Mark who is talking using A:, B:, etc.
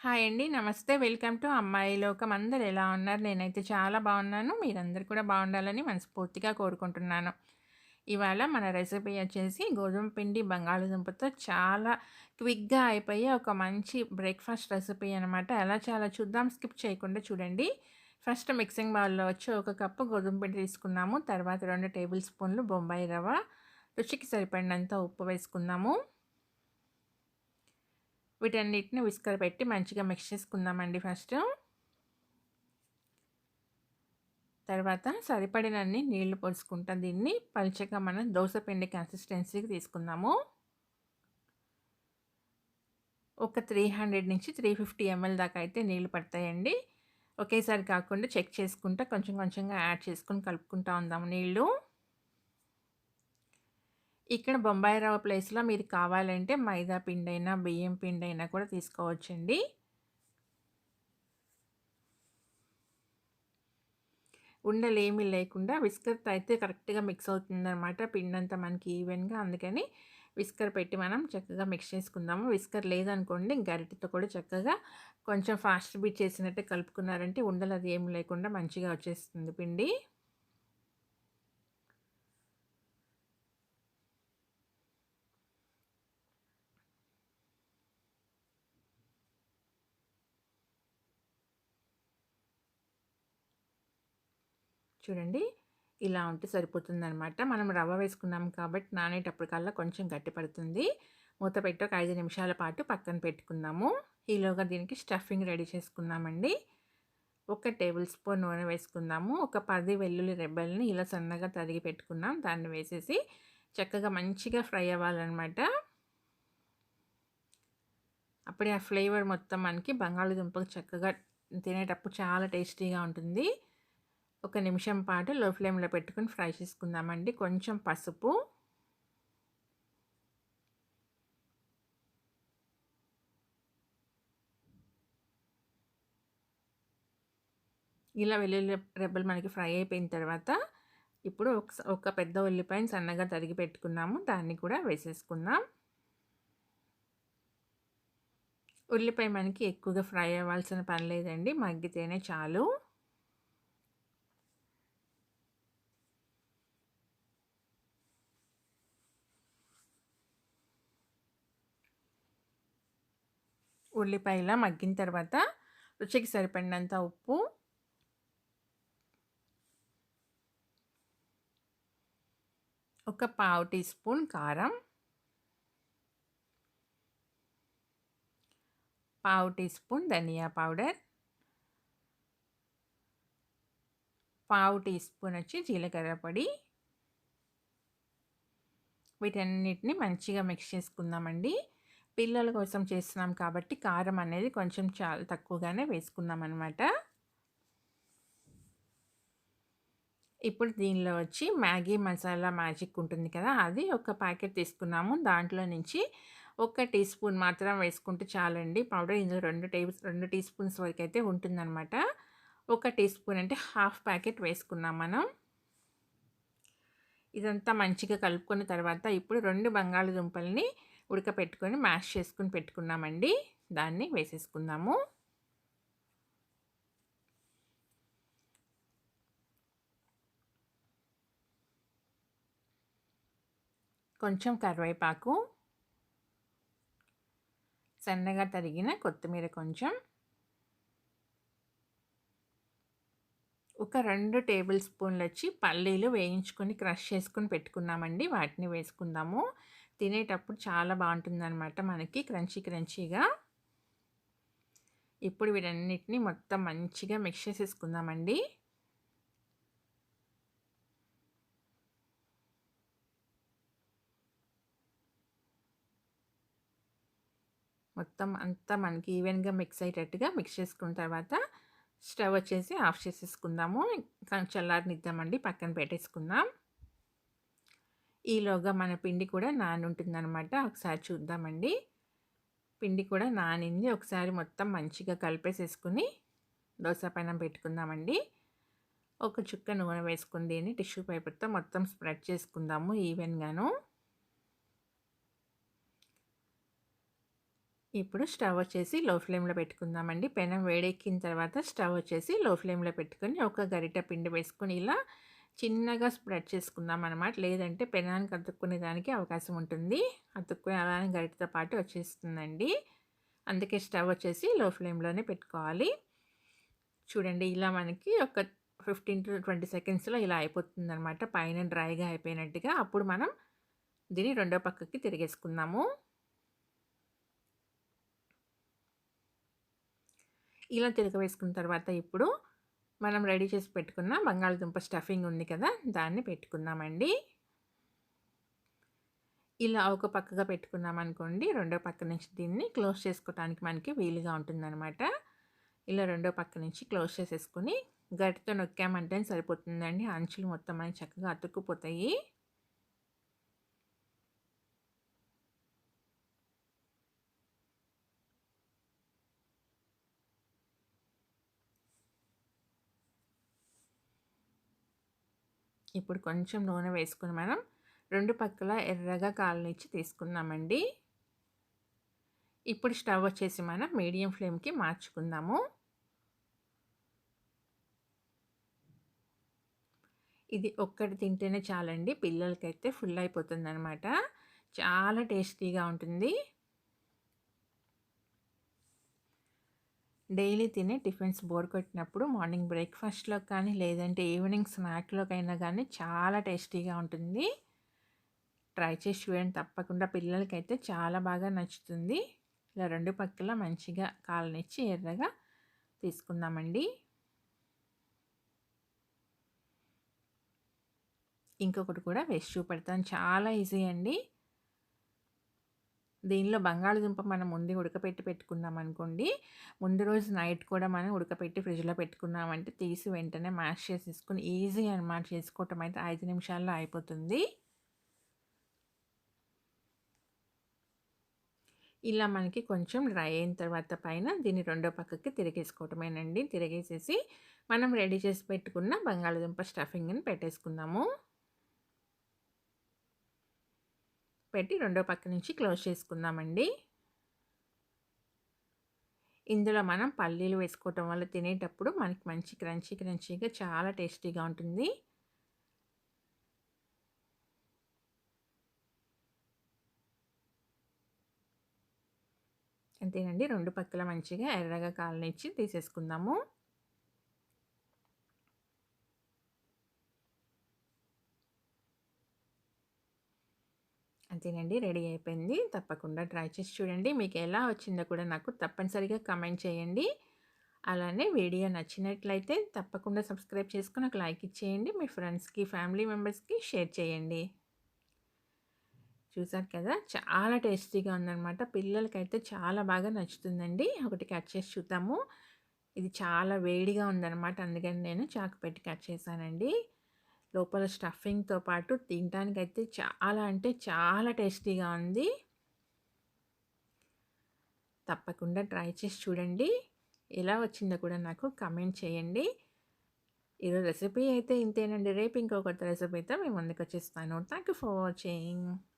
A: Hi అండి. నమస్తే. Welcome to అమ్మాయి లోకం. అందరు ఎలా ఉన్నారు? నేనైతే చాలా బాగున్నాను. మీరందరు కూడా బాగుండాలని మనస్ఫూర్తిగా కోరుకుంటున్నాను. ఇవాళ మన రెసిపీ వచ్చేసి గోధుమ పిండి బంగాళాదుంపతో చాలా క్విక్‌గా అయిపోయే ఒక మంచి బ్రేక్‌ఫాస్ట్ రెసిపీ అనమాట. ఎలా చాలా చూద్దాం. స్కిప్ చేయకుండా చూడండి. ఫస్ట్ మిక్సింగ్ బౌల్‌లో వచ్చి ఒక కప్పు గోధుమ పిండి తీసుకున్నాము. తర్వాత రెండు టేబుల్ స్పూన్లు బొంబాయి రవ్వ, రుచికి సరిపడినంత ఉప్పు వేసుకుందాము. వీటన్నిటిని విస్కర్ పెట్టి మంచిగా మిక్స్ చేసుకుందామండి ఫస్ట్. తర్వాత సరిపడినన్ని నీళ్ళు పోసుకుంటాం దీన్ని పలుచగా మనం దోస పిండి కన్సిస్టెన్సీకి తీసుకుందాము. ఒక 300 నుంచి 350 ఎంఎల్ దాకా అయితే నీళ్ళు పడతాయండి. ఒకేసారి కాకుండా చెక్ చేసుకుంటా కొంచెం కొంచెంగా యాడ్ చేసుకొని కలుపుకుంటా ఉందాము నీళ్ళు ఇక్కడ బొంబాయి రవ్వ ప్లేస్‌లో మీరు కావాలంటే మైదా పిండైనా, బియ్యం పిండి అయినా కూడా తీసుకోవచ్చండి. ఉండలేమీ లేకుండా విస్కర్‌తో అయితే కరెక్ట్‌గా మిక్స్ అవుతుందన్నమాట పిండి అంతా మనకి ఈవెన్‌గా అందుకని విస్కర్ పెట్టి మనం చక్కగా మిక్స్ చేసుకుందాము. విస్కర్ లేదనుకోండి గరిటెతో కూడా చక్కగా కొంచెం ఫాస్ట్ బీట్ చేసినట్టే కలుపుకున్నారంటే ఉండలు అది ఏమి లేకుండా మంచిగా వచ్చేస్తుంది పిండి. చూడండి. ఇలా ఉంటే సరిపోతుందనమాట. మనం రవ్వ వేసుకున్నాం కాబట్టి నానేటప్పటికల్లా కొంచెం గట్టి పడుతుంది. మూత పెట్టి ఒక ఐదు నిమిషాల పాటు పక్కన పెట్టుకుందాము. ఈలోగా దీనికి స్టఫింగ్ రెడీ చేసుకుందామండి. ఒక టేబుల్ స్పూన్ నూనె వేసుకుందాము. ఒక పది వెల్లుల్లి రెబ్బల్ని ఇలా సన్నగా తరిగి పెట్టుకున్నాం. దాన్ని వేసేసి చక్కగా మంచిగా ఫ్రై అవ్వాలనమాట. అప్పుడే ఆ ఫ్లేవర్ మొత్తం మనకి బంగాళాదుంపకు చక్కగా తినేటప్పుడు చాలా టేస్టీగా ఉంటుంది. ఒక నిమిషం పాటు లో ఫ్లేమ్‌లో పెట్టుకొని ఫ్రై చేసుకుందామండి. కొంచెం పసుపు ఇలా వెల్లుల్లి రెబ్బలు మనకి ఫ్రై అయిపోయిన తర్వాత ఇప్పుడు ఒక పెద్ద ఉల్లిపాయని సన్నగా తరిగి పెట్టుకున్నాము. దాన్ని కూడా వేసేసుకుందాం. ఉల్లిపాయ మనకి ఎక్కువగా ఫ్రై అవ్వాల్సిన పని లేదండి. మగ్గితేనే చాలు. ఉల్లిపాయ మగ్గిన తర్వాత రుచికి సరిపడినంత ఉప్పు. ఒక పావు టీ స్పూన్ కారం. పావు టీ స్పూన్ ధనియా పౌడర్. పావు టీ స్పూన్ వచ్చి జీలకర్ర పొడి. వీటన్నిటిని మంచిగా మిక్స్ చేసుకుందామండి. పిల్లల కోసం చేస్తున్నాం కాబట్టి కారం అనేది కొంచెం చాలా తక్కువగానే వేసుకున్నాం అనమాట. ఇప్పుడు దీనిలో వచ్చి మ్యాగీ మసాలా మ్యాజిక్ ఉంటుంది కదా! అది ఒక ప్యాకెట్ తీసుకున్నాము. దాంట్లో నుంచి ఒక టీ స్పూన్ మాత్రం వేసుకుంటే చాలండి. పౌడర్ ఇందులో రెండు టేబుల్ రెండు టీ స్పూన్స్ వరకు అయితే ఉంటుందన్నమాట ఒక టీ స్పూన్ అంటే హాఫ్ ప్యాకెట్ వేసుకున్నాం మనం. ఇదంతా మంచిగా కలుపుకున్న తర్వాత ఇప్పుడు రెండు బంగాళదుంపల్ని ఉడకపెట్టుకొని మ్యాష్ చేసుకుని పెట్టుకున్నామండి. దాన్ని వేసేసుకుందాము. కొంచెం కరివేపాకు సన్నగా తరిగిన కొత్తిమీర కొంచెం ఒక రెండు టేబుల్ స్పూన్లు వచ్చి పల్లీలు వేయించుకొని క్రష్ చేసుకుని పెట్టుకున్నామండి. వాటిని వేసుకుందాము. తినేటప్పుడు చాలా బావుంటుందనమాట మనకి క్రంచీ క్రంచీగా. ఇప్పుడు వీటన్నిటిని మొత్తం మంచిగా మిక్స్ చేసేసుకుందామండి. మొత్తం అంతా మనకి ఈవెన్‌గా మిక్స్ అయ్యేటట్టుగా మిక్స్ చేసుకున్న తర్వాత స్టవ్ వచ్చేసి ఆఫ్ చేసేసుకుందాము. ఇంకా చల్లారనిద్దామండి. పక్కన పెట్టేసుకుందాం. ఈలోగా మన పిండి కూడా నానుంటుందనమాట. ఒకసారి చూద్దామండి. పిండి కూడా నానింది. ఒకసారి మొత్తం మంచిగా కలిపేసేసుకొని దోశ పైన పెట్టుకుందామండి. ఒక చుక్క నూనె వేసుకుని దీన్ని టిష్యూ పేపర్‌తో మొత్తం స్ప్రెడ్ చేసుకుందాము ఈవెన్‌గాను. ఇప్పుడు స్టవ్ వచ్చేసి లో ఫ్లేమ్లో పెట్టుకుందామండి పెనం వేడెక్కిన తర్వాత స్టవ్ వచ్చేసి లో ఫ్లేమ్లో పెట్టుకొని ఒక గరిట పిండి వేసుకొని ఇలా చిన్నగా స్ప్రెడ్ చేసుకుందాం అనమాట లేదంటే పెనానికి అతుక్కునే దానికి అవకాశం ఉంటుంది. అతుక్కునే అలానే గరిటతో పాటు వచ్చేస్తుందండి. అందుకే స్టవ్ వచ్చేసి లో ఫ్లేమ్లోనే పెట్టుకోవాలి. చూడండి ఇలా మనకి ఒక ఫిఫ్టీన్ టు ట్వంటీ సెకండ్స్లో ఇలా అయిపోతుంది అనమాట పైన డ్రైగా అయిపోయినట్టుగా అప్పుడు మనం దీన్ని రెండో పక్కకి తిరిగేసుకుందాము. ఇలా తిరగవేసుకున్న తర్వాత ఇప్పుడు మనం రెడీ చేసి పెట్టుకున్న బంగాళదుంప స్టఫింగ్ ఉంది కదా దాన్ని పెట్టుకుందామండి. ఇలా ఒక పక్కగా పెట్టుకున్నాం అనుకోండి రెండో పక్క నుంచి దీన్ని క్లోజ్ చేసుకోవడానికి మనకి వీలుగా ఉంటుందన్నమాట. ఇలా రెండో పక్క నుంచి క్లోజ్ చేసేసుకుని గట్టితో నొక్కామంటే సరిపోతుందండి. అంచులు మొత్తం అని చక్కగా అతుక్కుపోతాయి. ఇప్పుడు కొంచెం నూనె వేసుకుని మనం రెండు పక్కల ఎర్రగా కాలనిచ్చి తీసుకుందామండి. ఇప్పుడు స్టవ్ వచ్చేసి మనం మీడియం ఫ్లేమ్కి మార్చుకుందాము. ఇది ఒక్కటి తింటేనే చాలండి పిల్లలకైతే ఫుల్ అయిపోతుంది అనమాట చాలా టేస్టీగా ఉంటుంది. డైలీ తినే టిఫిన్స్ బోర్ కొట్టినప్పుడు మార్నింగ్ బ్రేక్ఫాస్ట్లో కానీ లేదంటే ఈవినింగ్ స్నాక్లోకైనా కానీ చాలా టేస్టీగా ఉంటుంది. ట్రై చేసి చూడండి తప్పకుండా. పిల్లలకైతే చాలా బాగా నచ్చుతుంది. ఇలా రెండు పక్కల మంచిగా కాలనిచ్చి ఎర్రగా తీసుకుందామండి. ఇంకొకటి కూడా వేసి చూపెడతాను. చాలా ఈజీ అండి. దీనిలో బంగాళదుంప మనం ముందు ఉడకపెట్టి పెట్టుకున్నాం అనుకోండి. ముందు రోజు నైట్ కూడా మనం ఉడకపెట్టి ఫ్రిడ్జ్లో పెట్టుకున్నామంటే తీసి వెంటనే మ్యాష్ చేసేసుకుని ఈజీ అనమాట చేసుకోవటం అయితే ఐదు నిమిషాల్లో అయిపోతుంది. ఇలా మనకి కొంచెం డ్రై అయిన తర్వాత పైన దీన్ని రెండో పక్కకి తిరిగేసుకోవటమేనండి. తిరిగేసేసి మనం రెడీ చేసి పెట్టుకున్న బంగాళదుంప స్టఫింగ్ని పెట్టేసుకుందాము. పెట్టి రెండో పక్క నుంచి క్లోజ్ చేసుకుందామండి. ఇందులో మనం పల్లీలు వేసుకోవటం వల్ల తినేటప్పుడు మనకి మంచి క్రంచీ క్రంచీగా చాలా టేస్టీగా ఉంటుంది. అంతేనండి రెండు పక్కల మంచిగా ఎర్రగా కాలనిచ్చి తీసేసుకుందాము. అంతేనండి రెడీ అయిపోయింది. తప్పకుండా ట్రై చేసి చూడండి. మీకు ఎలా వచ్చిందో కూడా నాకు తప్పనిసరిగా కమెంట్ చేయండి. అలానే వీడియో నచ్చినట్లయితే తప్పకుండా సబ్స్క్రైబ్ చేసుకుని నాకు లైక్ ఇచ్చేయండి. మీ ఫ్రెండ్స్కి ఫ్యామిలీ మెంబర్స్కి షేర్ చేయండి. చూసారు కదా? చాలా టేస్టీగా ఉందన్నమాట. పిల్లలకైతే చాలా బాగా నచ్చుతుందండి. ఒకటి కట్ చేసి చూద్దాము. ఇది చాలా వేడిగా ఉందన్నమాట. అందుకని నేను చాకు పెట్టి కట్ చేశానండి. లోపల స్టఫింగ్తో పాటు తినడానికైతే చాలా అంటే చాలా టేస్టీగా ఉంది. తప్పకుండా ట్రై చేసి చూడండి. ఎలా వచ్చిందో కూడా నాకు కమెంట్ చేయండి. ఈరోజు రెసిపీ అయితే ఇంతేనండి. రేపు ఇంకొక రెసిపీతో మేము ముందుకు వచ్చేస్తాను థ్యాంక్ యూ ఫర్ వాచింగ్.